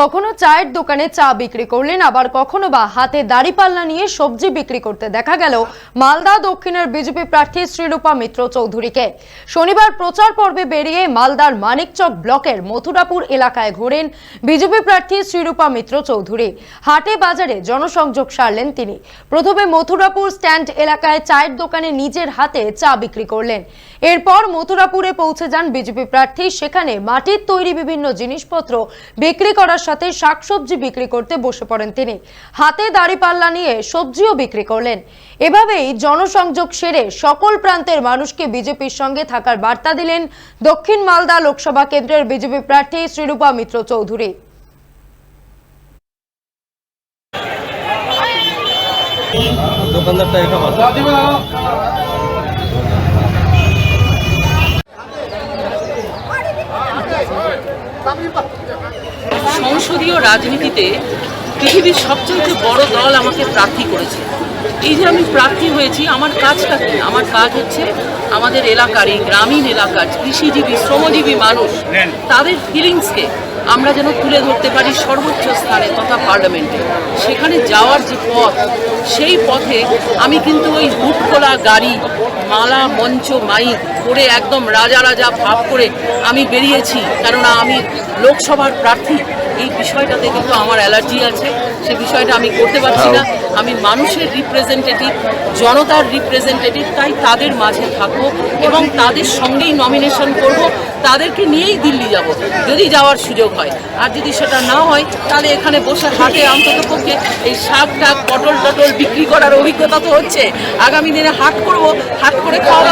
কখনো চায়ের দোকানে চা বিক্রি করলেন, আবার কখনো বা হাতে দাড়িপাল্লা নিয়ে সবজি বিক্রি করতে দেখা গেল মালদা দক্ষিণের বিজেপি প্রার্থী শ্রীরূপা মিত্র চৌধুরীকে। শনিবার প্রচার পর্বে বেরিয়ে মালদার মানিকচক ব্লকের মথুরাপুর এলাকায় ঘোরেন বিজেপি প্রার্থী শ্রীরূপা মিত্র চৌধুরী। হাটে বাজারে জনসংযোগ সারলেন তিনি। প্রথমে মথুরাপুর স্ট্যান্ড এলাকায় চায়ের দোকানে নিজের হাতে চা বিক্রি করলেন। এরপর মথুরাপুরে পৌঁছে যান বিজেপি প্রার্থী। সেখানে মাটির তৈরি বিভিন্ন জিনিসপত্র বিক্রি করার সাথে শাকসবজি বিক্রি করতে বসে পড়েন তিনি। হাতে দাড়িপাল্লা নিয়ে সবজিও বিক্রি করলেন। এভাবেই জনসংযোগ সেরে সকল প্রান্তের মানুষকে বিজেপির সঙ্গে থাকার বার্তা দিলেন দক্ষিণ মালদা লোকসভা কেন্দ্রের বিজেপি প্রার্থী শ্রীরূপা মিত্র চৌধুরী। দোকানদারটা এটা ভালো সংসদীয় রাজনীতিতে পৃথিবীর সবচেয়ে বড় দল আমাকে প্রার্থী করেছে। এই যে আমি প্রার্থী হয়েছি আমার কাজটা কি? আমার কাজ হচ্ছে আমাদের এলাকার এই গ্রামীণ এলাকার কৃষিজীবী শ্রমজীবী মানুষ তাদের ফিলিংসকে আমরা যেন তুলে ধরতে পারি সর্বোচ্চ স্থানে তথা পার্লামেন্টে। সেখানে যাওয়ার যে পথ সেই পথে আমি কিন্তু ওই হুটকোলা গাড়ি মালা মঞ্চ মাইক করে একদম রাজা রাজা ভাব করে আমি বেরিয়েছি। কেননা আমি লোকসভার প্রার্থী। এই বিষয়টাতে কিন্তু আমার অ্যালার্জি আছে। সে বিষয়টা আমি করতে পারছি না। আমি মানুষের রিপ্রেজেন্টেটিভ জনতার রিপ্রেজেন্টেটিভ তাই তাদের মাঝে থাকব এবং তাদের সঙ্গেই নমিনেশন করব। তাদেরকে নিয়েই দিল্লি যাব যদি যাওয়ার সুযোগ হয়। আর যদি সেটা না হয় তাহলে এখানে বসে হাটে অন্তত পক্ষে এই শাক টাক পটল টটল বিক্রি করার অভিজ্ঞতা তো হচ্ছে। আগামী দিনে হাট করব হাট করে খাওয়া